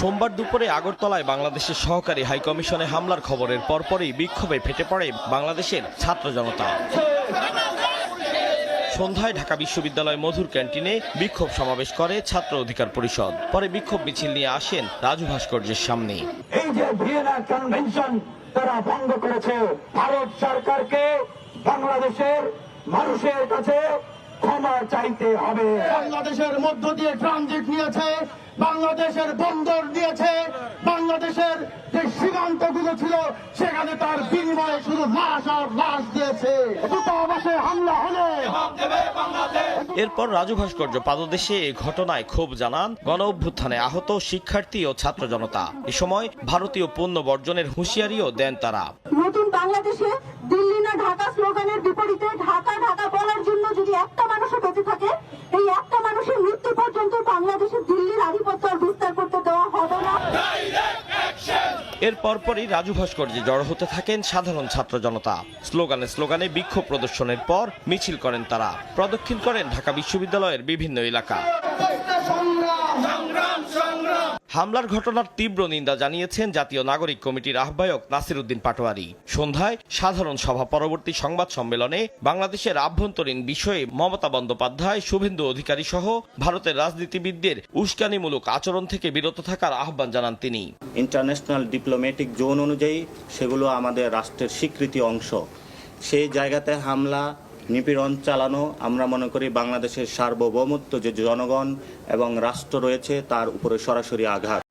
সোমবার দুপুরে আগরতলায় বাংলাদেশের সহকারী হাইকমিশনে হামলার খবরের পরপরই বিক্ষোভে ফেটে পড়ে বাংলাদেশের ছাত্র জনতা। সন্ধ্যায় ঢাকা বিশ্ববিদ্যালয় মধুর ক্যান্টিনে বিক্ষোভ সমাবেশ করে ছাত্র অধিকার পরিষদ। পরে বিক্ষোভ মিছিল নিয়ে আসেন রাজু ভাস্কর্যের সামনে। এই যে ভিয়েনা কনভেনশন তারা ভঙ্গ করেছে ভারত সরকারকে বাংলাদেশের মানুষের কাছে ক্ষমা চাইতে হবে। বাংলাদেশের মধ্য দিয়ে ট্রানজিট নিয়েছে বাংলাদেশের বন্দর দিয়েছে বাংলাদেশের যে সীমান্তগুলো ছিল সেখানে তার বিনিময়ে শুধু লাশ আর লাশ দিয়েছে। দূতাবাসে হামলা হলে। এরপর রাজু ভাস্কর্য পাদদেশে এ ঘটনায় ক্ষোভ জানান গণ অভ্যুত্থানে আহত শিক্ষার্থী ও ছাত্র জনতা। এ সময় ভারতীয় পণ্য বর্জনের হুঁশিয়ারিও দেন তারা। নতুন বাংলাদেশে দিল্লি না ঢাকা স্লোগানের বিপরীতে ঢাকা ঢাকা এর পরপরই রাজু ভাস্কর্যে জড়ো হতে থাকেন সাধারণ ছাত্র জনতা। স্লোগানে স্লোগানে বিক্ষোভ প্রদর্শনের পর মিছিল করেন তারা। প্রদক্ষিণ করেন ঢাকা বিশ্ববিদ্যালয়ের বিভিন্ন এলাকা। হামলার ঘটনার তীব্র নিন্দা জানিয়েছেন জাতীয় নাগরিক কমিটির আহ্বায়ক নাসির উদ্দিন পাটোয়ারি। সন্ধ্যায় সাধারণ সভা পরবর্তী সংবাদ সম্মেলনে বাংলাদেশের আভ্যন্তরীণ বিষয়ে মমতা বন্দ্যোপাধ্যায়, শুভেন্দু অধিকারী সহ ভারতের রাজনীতিবিদদের উস্কানিমূলক আচরণ থেকে বিরত থাকার আহ্বান জানান তিনি। ইন্টারন্যাশনাল ডিপ্লোম্যাটিক জোন অনুযায়ী সেগুলো আমাদের রাষ্ট্রের স্বীকৃতি অংশ। সেই জায়গাতে হামলা নিপীড়ন চালানো, আমরা মনে করি বাংলাদেশের সার্বভৌমত্ব যে জনগণ এবং রাষ্ট্র রয়েছে, তার উপরে সরাসরি আঘাত।